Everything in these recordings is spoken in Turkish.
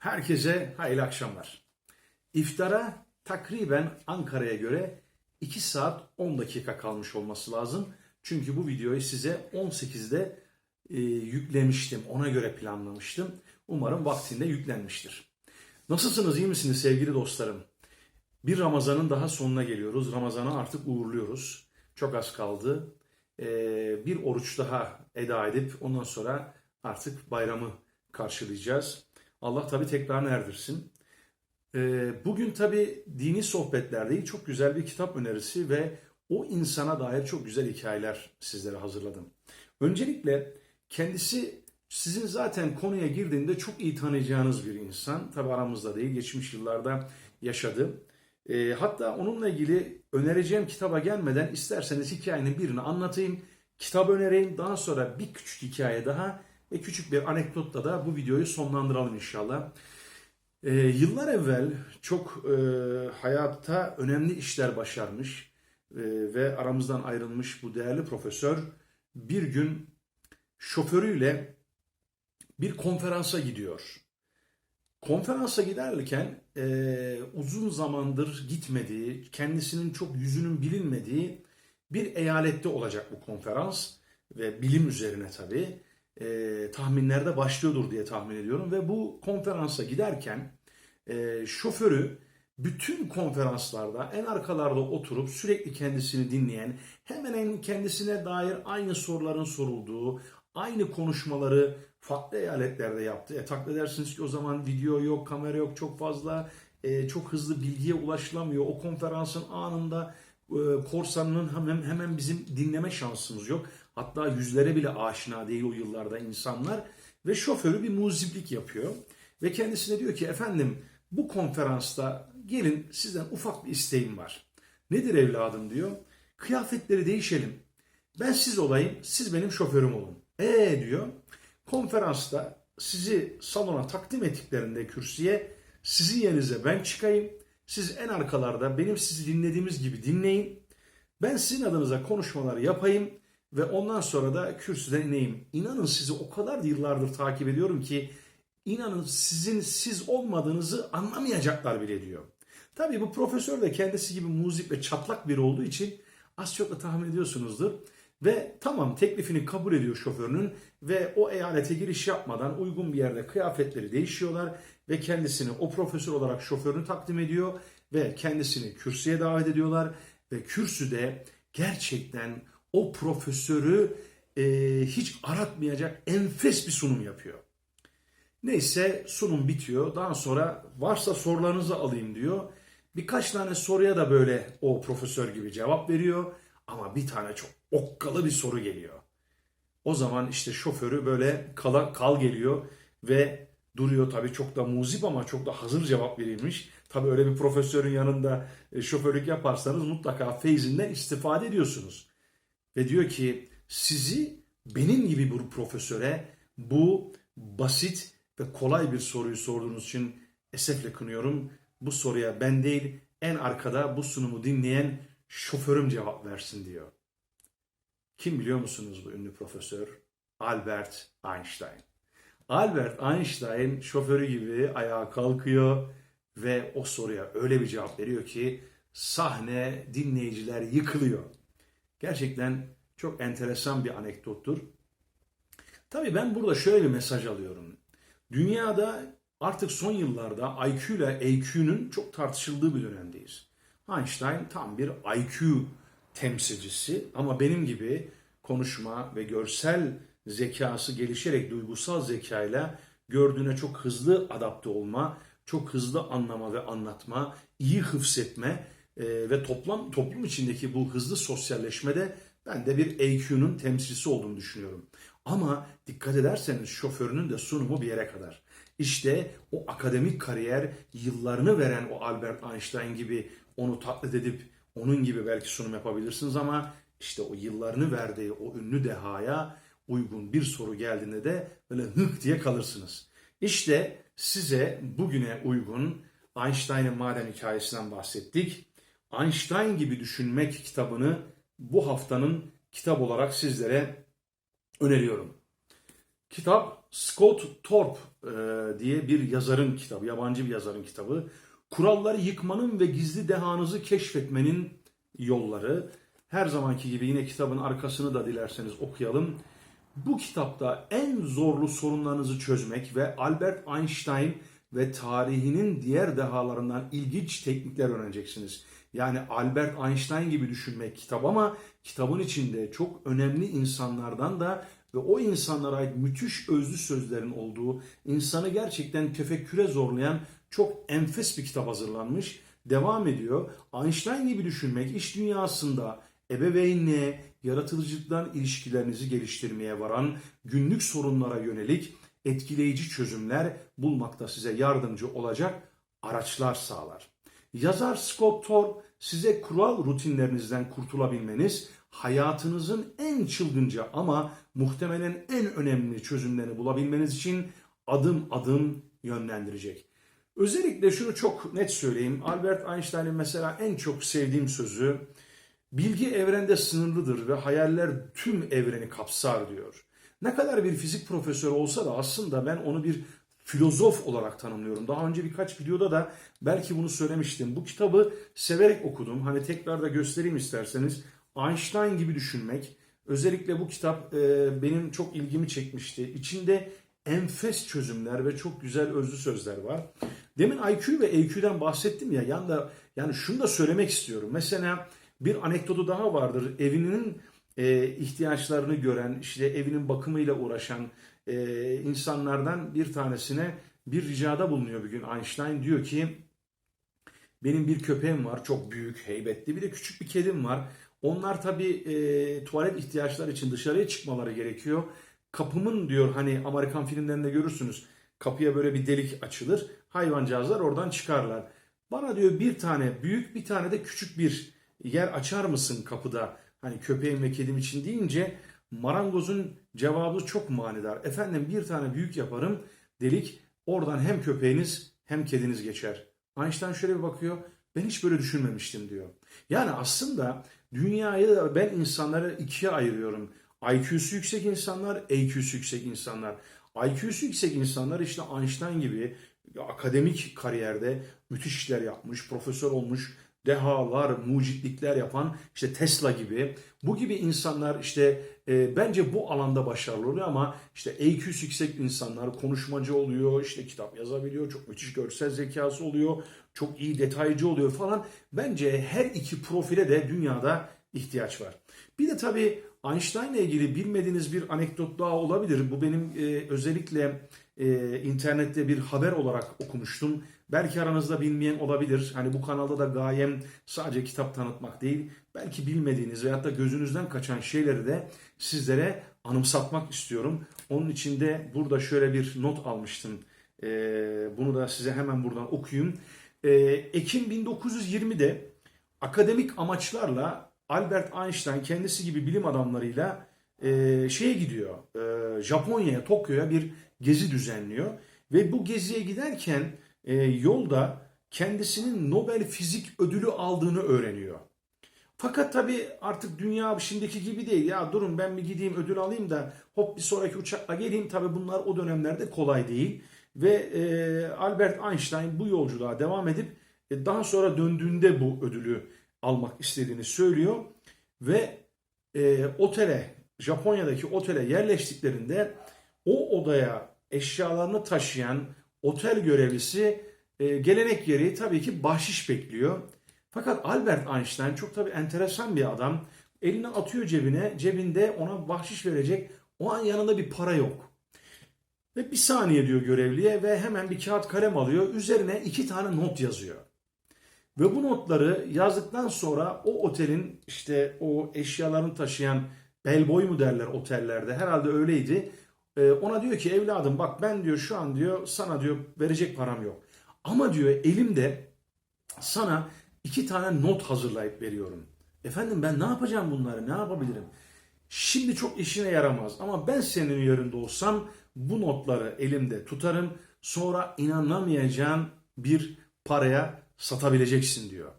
Herkese hayırlı akşamlar. İftara takriben Ankara'ya göre 2 saat 10 dakika kalmış olması lazım. Çünkü bu videoyu size 18'de e, yüklemiştim. Ona göre planlamıştım. Umarım vaktinde yüklenmiştir. Nasılsınız, iyi misiniz sevgili dostlarım? Bir Ramazan'ın daha sonuna geliyoruz. Ramazan'a artık uğurluyoruz. Çok az kaldı. Ee, bir oruç daha eda edip ondan sonra artık bayramı karşılayacağız. Allah tabi tekrar erdirsin. Ee, bugün tabi dini sohbetlerde çok güzel bir kitap önerisi ve o insana dair çok güzel hikayeler sizlere hazırladım. Öncelikle kendisi sizin zaten konuya girdiğinde çok iyi tanıyacağınız bir insan. Tabi aramızda değil, geçmiş yıllarda yaşadı. E, hatta onunla ilgili önereceğim kitaba gelmeden isterseniz hikayenin birini anlatayım. Kitap önereyim. Daha sonra bir küçük hikaye daha ve küçük bir anekdotla da bu videoyu sonlandıralım inşallah. E, yıllar evvel çok e, hayatta önemli işler başarmış e, ve aramızdan ayrılmış bu değerli profesör bir gün şoförüyle bir konferansa gidiyor. Konferansa giderken e, uzun zamandır gitmediği, kendisinin çok yüzünün bilinmediği bir eyalette olacak bu konferans ve bilim üzerine tabii e, tahminlerde başlıyordur diye tahmin ediyorum ve bu konferansa giderken e, şoförü bütün konferanslarda en arkalarda oturup sürekli kendisini dinleyen, hemen en kendisine dair aynı soruların sorulduğu, aynı konuşmaları farklı eyaletlerde yaptı. E, takdir edersiniz ki o zaman video yok, kamera yok çok fazla, e, çok hızlı bilgiye ulaşılamıyor. O konferansın anında e, korsanının hemen, hemen bizim dinleme şansımız yok. Hatta yüzlere bile aşina değil o yıllarda insanlar. Ve şoförü bir muziplik yapıyor. Ve kendisine diyor ki efendim bu konferansta gelin sizden ufak bir isteğim var. Nedir evladım diyor. Kıyafetleri değişelim. Ben siz olayım, siz benim şoförüm olun. Ee diyor. Konferansta sizi salona takdim ettiklerinde kürsüye sizin yerinize ben çıkayım. Siz en arkalarda benim sizi dinlediğimiz gibi dinleyin. Ben sizin adınıza konuşmalar yapayım ve ondan sonra da kürsüden ineyim. İnanın sizi o kadar yıllardır takip ediyorum ki inanın sizin siz olmadığınızı anlamayacaklar bile diyor. Tabii bu profesör de kendisi gibi muzip ve çatlak biri olduğu için az çok da tahmin ediyorsunuzdur. Ve tamam teklifini kabul ediyor şoförünün ve o eyalete giriş yapmadan uygun bir yerde kıyafetleri değişiyorlar ve kendisini o profesör olarak şoförünü takdim ediyor ve kendisini kürsüye davet ediyorlar ve kürsüde gerçekten o profesörü e, hiç aratmayacak enfes bir sunum yapıyor. Neyse sunum bitiyor. Daha sonra varsa sorularınızı alayım diyor. Birkaç tane soruya da böyle o profesör gibi cevap veriyor. Ama bir tane çok okkalı bir soru geliyor. O zaman işte şoförü böyle kala, kal geliyor ve duruyor tabii çok da muzip ama çok da hazır cevap verilmiş. Tabii öyle bir profesörün yanında e, şoförlük yaparsanız mutlaka feyzinden istifade ediyorsunuz. Ve diyor ki sizi benim gibi bir profesöre bu basit ve kolay bir soruyu sorduğunuz için esefle kınıyorum. Bu soruya ben değil en arkada bu sunumu dinleyen şoförüm cevap versin diyor. Kim biliyor musunuz bu ünlü profesör? Albert Einstein. Albert Einstein şoförü gibi ayağa kalkıyor ve o soruya öyle bir cevap veriyor ki sahne dinleyiciler yıkılıyor. Gerçekten çok enteresan bir anekdottur. Tabii ben burada şöyle bir mesaj alıyorum. Dünyada artık son yıllarda IQ ile EQ'nun çok tartışıldığı bir dönemdeyiz. Einstein tam bir IQ temsilcisi ama benim gibi konuşma ve görsel zekası gelişerek duygusal zekayla gördüğüne çok hızlı adapte olma, çok hızlı anlama ve anlatma, iyi hıfzetme e, ve toplam toplum içindeki bu hızlı sosyalleşmede ben de bir EQ'nun temsilcisi olduğunu düşünüyorum. Ama dikkat ederseniz şoförünün de sunumu bir yere kadar. İşte o akademik kariyer yıllarını veren o Albert Einstein gibi onu taklit edip onun gibi belki sunum yapabilirsiniz ama işte o yıllarını verdiği o ünlü dehaya uygun bir soru geldiğinde de böyle hık diye kalırsınız. İşte size bugüne uygun Einstein'ın madem hikayesinden bahsettik. Einstein gibi düşünmek kitabını bu haftanın kitap olarak sizlere öneriyorum. Kitap Scott Thorpe diye bir yazarın kitabı, yabancı bir yazarın kitabı. Kuralları yıkmanın ve gizli dehanızı keşfetmenin yolları. Her zamanki gibi yine kitabın arkasını da dilerseniz okuyalım. Bu kitapta en zorlu sorunlarınızı çözmek ve Albert Einstein ve tarihinin diğer dehalarından ilginç teknikler öğreneceksiniz. Yani Albert Einstein gibi düşünmek kitap ama kitabın içinde çok önemli insanlardan da ve o insanlara ait müthiş özlü sözlerin olduğu, insanı gerçekten tefekküre zorlayan çok enfes bir kitap hazırlanmış. Devam ediyor. Einstein gibi düşünmek iş dünyasında ebeveynliğe, yaratıcılıktan ilişkilerinizi geliştirmeye varan günlük sorunlara yönelik etkileyici çözümler bulmakta size yardımcı olacak araçlar sağlar. Yazar Scott Thorpe size kural rutinlerinizden kurtulabilmeniz, hayatınızın en çılgınca ama muhtemelen en önemli çözümlerini bulabilmeniz için adım adım yönlendirecek. Özellikle şunu çok net söyleyeyim. Albert Einstein'ın mesela en çok sevdiğim sözü bilgi evrende sınırlıdır ve hayaller tüm evreni kapsar diyor. Ne kadar bir fizik profesörü olsa da aslında ben onu bir filozof olarak tanımlıyorum. Daha önce birkaç videoda da belki bunu söylemiştim. Bu kitabı severek okudum. Hani tekrar da göstereyim isterseniz. Einstein gibi düşünmek. Özellikle bu kitap e, benim çok ilgimi çekmişti. İçinde enfes çözümler ve çok güzel özlü sözler var. Demin IQ ve EQ'den bahsettim ya. Yanda yani şunu da söylemek istiyorum. Mesela bir anekdotu daha vardır. Evinin e, ihtiyaçlarını gören, işte evinin bakımıyla uğraşan e, insanlardan bir tanesine bir ricada bulunuyor bir gün Einstein. Diyor ki benim bir köpeğim var çok büyük, heybetli bir de küçük bir kedim var. Onlar tabii e, tuvalet ihtiyaçları için dışarıya çıkmaları gerekiyor. Kapımın diyor hani Amerikan filmlerinde görürsünüz kapıya böyle bir delik açılır. Hayvancağızlar oradan çıkarlar. Bana diyor bir tane büyük bir tane de küçük bir yer açar mısın kapıda? Hani köpeğim ve kedim için deyince marangozun cevabı çok manidar. Efendim bir tane büyük yaparım delik oradan hem köpeğiniz hem kediniz geçer. Einstein şöyle bir bakıyor. Ben hiç böyle düşünmemiştim diyor. Yani aslında dünyayı ben insanları ikiye ayırıyorum. IQ'su yüksek insanlar, EQ'su yüksek insanlar. IQ'su yüksek insanlar işte Einstein gibi akademik kariyerde müthiş işler yapmış, profesör olmuş, dehalar, mucitlikler yapan işte Tesla gibi bu gibi insanlar işte e, bence bu alanda başarılı oluyor ama işte EQ'su yüksek insanlar konuşmacı oluyor, işte kitap yazabiliyor, çok müthiş görsel zekası oluyor, çok iyi detaycı oluyor falan. Bence her iki profile de dünyada ihtiyaç var. Bir de tabii Einstein'la ilgili bilmediğiniz bir anekdot daha olabilir. Bu benim e, özellikle e, internette bir haber olarak okumuştum. Belki aranızda bilmeyen olabilir. Hani bu kanalda da gayem sadece kitap tanıtmak değil. Belki bilmediğiniz veyahut da gözünüzden kaçan şeyleri de sizlere anımsatmak istiyorum. Onun için de burada şöyle bir not almıştım. E, bunu da size hemen buradan okuyayım. E, Ekim 1920'de akademik amaçlarla Albert Einstein kendisi gibi bilim adamlarıyla e, şeye gidiyor. E, Japonya'ya, Tokyo'ya bir gezi düzenliyor. Ve bu geziye giderken e, yolda kendisinin Nobel Fizik Ödülü aldığını öğreniyor. Fakat tabii artık dünya şimdiki gibi değil. Ya durun ben bir gideyim ödül alayım da hop bir sonraki uçakla geleyim. Tabii bunlar o dönemlerde kolay değil. Ve e, Albert Einstein bu yolculuğa devam edip e, daha sonra döndüğünde bu ödülü almak istediğini söylüyor. Ve e, otele, Japonya'daki otele yerleştiklerinde o odaya eşyalarını taşıyan otel görevlisi e, gelenek gereği tabii ki bahşiş bekliyor. Fakat Albert Einstein çok tabii enteresan bir adam. Elini atıyor cebine, cebinde ona bahşiş verecek o an yanında bir para yok. Ve bir saniye diyor görevliye ve hemen bir kağıt kalem alıyor. Üzerine iki tane not yazıyor. Ve bu notları yazdıktan sonra o otelin işte o eşyalarını taşıyan bellboy mu derler otellerde herhalde öyleydi. Ee, ona diyor ki evladım bak ben diyor şu an diyor sana diyor verecek param yok. Ama diyor elimde sana iki tane not hazırlayıp veriyorum. Efendim ben ne yapacağım bunları ne yapabilirim? Şimdi çok işine yaramaz ama ben senin yerinde olsam bu notları elimde tutarım. Sonra inanamayacağın bir paraya satabileceksin diyor.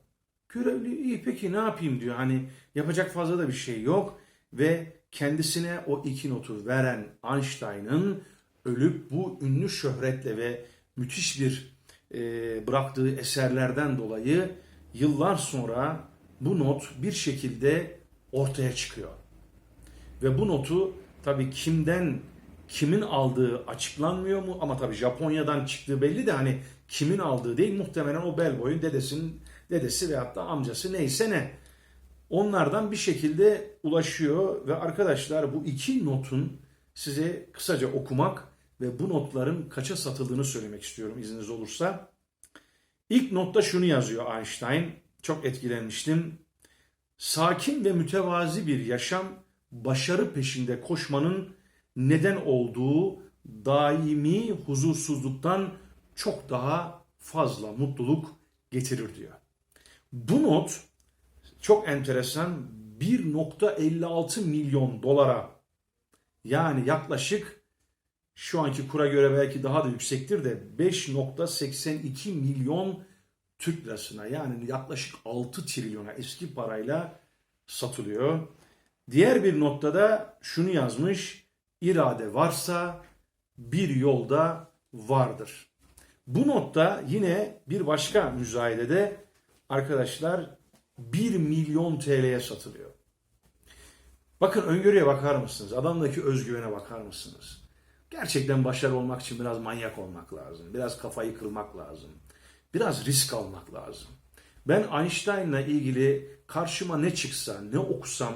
Görevli iyi peki ne yapayım diyor. Hani yapacak fazla da bir şey yok ve kendisine o iki notu veren Einstein'ın ölüp bu ünlü şöhretle ve müthiş bir e, bıraktığı eserlerden dolayı yıllar sonra bu not bir şekilde ortaya çıkıyor. Ve bu notu tabii kimden kimin aldığı açıklanmıyor mu? Ama tabii Japonya'dan çıktığı belli de hani kimin aldığı değil muhtemelen o bel boyun dedesinin dedesi veyahut da amcası neyse ne. Onlardan bir şekilde ulaşıyor ve arkadaşlar bu iki notun size kısaca okumak ve bu notların kaça satıldığını söylemek istiyorum izniniz olursa. İlk notta şunu yazıyor Einstein. Çok etkilenmiştim. Sakin ve mütevazi bir yaşam başarı peşinde koşmanın neden olduğu daimi huzursuzluktan çok daha fazla mutluluk getirir diyor. Bu not çok enteresan 1.56 milyon dolara yani yaklaşık şu anki kura göre belki daha da yüksektir de 5.82 milyon Türk lirasına yani yaklaşık 6 trilyona eski parayla satılıyor. Diğer bir noktada şunu yazmış. İrade varsa bir yolda vardır. Bu notta yine bir başka müzayedede arkadaşlar 1 milyon TL'ye satılıyor. Bakın öngörüye bakar mısınız? Adamdaki özgüvene bakar mısınız? Gerçekten başarılı olmak için biraz manyak olmak lazım. Biraz kafayı kırmak lazım. Biraz risk almak lazım. Ben Einstein'la ilgili karşıma ne çıksa, ne okusam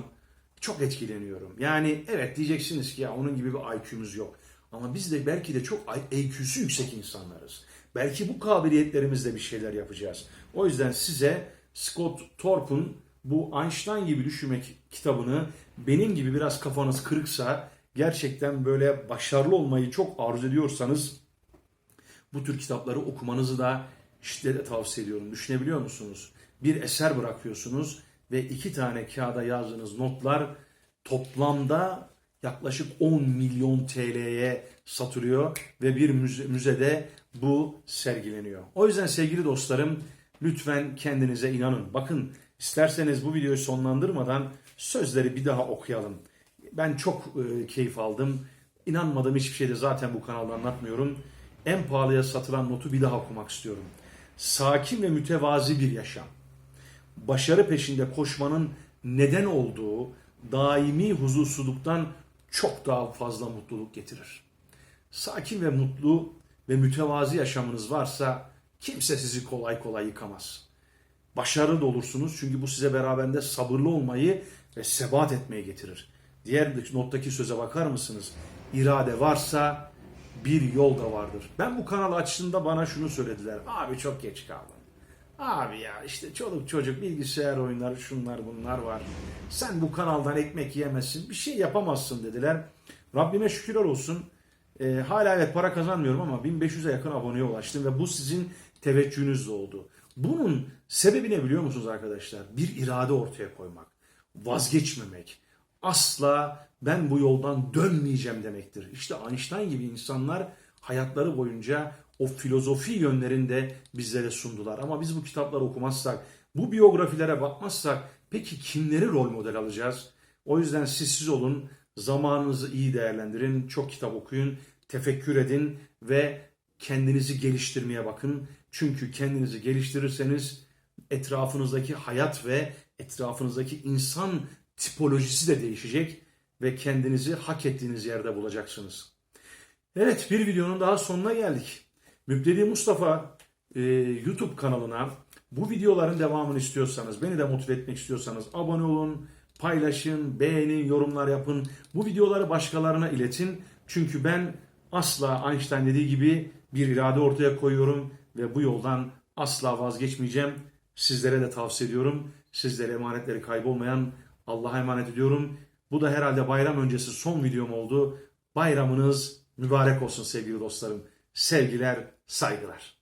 çok etkileniyorum. Yani evet diyeceksiniz ki ya onun gibi bir IQ'muz yok. Ama biz de belki de çok IQ'su yüksek insanlarız. Belki bu kabiliyetlerimizle bir şeyler yapacağız. O yüzden size Scott Thorpe'un bu Einstein gibi düşünmek kitabını benim gibi biraz kafanız kırıksa gerçekten böyle başarılı olmayı çok arzu ediyorsanız bu tür kitapları okumanızı da şiddetle tavsiye ediyorum. Düşünebiliyor musunuz? Bir eser bırakıyorsunuz ve iki tane kağıda yazdığınız notlar toplamda yaklaşık 10 milyon TL'ye satılıyor ve bir müze, müzede bu sergileniyor. O yüzden sevgili dostlarım lütfen kendinize inanın. Bakın isterseniz bu videoyu sonlandırmadan sözleri bir daha okuyalım. Ben çok e, keyif aldım. İnanmadığım hiçbir şeyde zaten bu kanalda anlatmıyorum. En pahalıya satılan notu bir daha okumak istiyorum. Sakin ve mütevazi bir yaşam. Başarı peşinde koşmanın neden olduğu daimi huzursuzluktan çok daha fazla mutluluk getirir. Sakin ve mutlu ve mütevazi yaşamınız varsa kimse sizi kolay kolay yıkamaz. Başarılı olursunuz çünkü bu size beraberinde sabırlı olmayı ve sebat etmeyi getirir. Diğer nottaki söze bakar mısınız? İrade varsa bir yol da vardır. Ben bu kanalı açtığımda bana şunu söylediler. Abi çok geç kaldın. Abi ya işte çoluk çocuk bilgisayar oyunları şunlar bunlar var. Sen bu kanaldan ekmek yemezsin bir şey yapamazsın dediler. Rabbime şükürler olsun. Ee, hala evet para kazanmıyorum ama 1500'e yakın aboneye ulaştım ve bu sizin teveccühünüzle oldu. Bunun sebebi ne biliyor musunuz arkadaşlar? Bir irade ortaya koymak, vazgeçmemek, asla ben bu yoldan dönmeyeceğim demektir. İşte Einstein gibi insanlar hayatları boyunca o filozofi yönlerinde bizlere sundular. Ama biz bu kitapları okumazsak, bu biyografilere bakmazsak peki kimleri rol model alacağız? O yüzden siz siz olun, zamanınızı iyi değerlendirin, çok kitap okuyun, tefekkür edin ve kendinizi geliştirmeye bakın. Çünkü kendinizi geliştirirseniz etrafınızdaki hayat ve etrafınızdaki insan tipolojisi de değişecek ve kendinizi hak ettiğiniz yerde bulacaksınız. Evet bir videonun daha sonuna geldik. Mübdeli Mustafa e, YouTube kanalına bu videoların devamını istiyorsanız, beni de motive etmek istiyorsanız abone olun, paylaşın, beğenin, yorumlar yapın. Bu videoları başkalarına iletin. Çünkü ben asla Einstein dediği gibi bir irade ortaya koyuyorum ve bu yoldan asla vazgeçmeyeceğim. Sizlere de tavsiye ediyorum. Sizlere emanetleri kaybolmayan Allah'a emanet ediyorum. Bu da herhalde bayram öncesi son videom oldu. Bayramınız mübarek olsun sevgili dostlarım. Sevgiler, saygılar.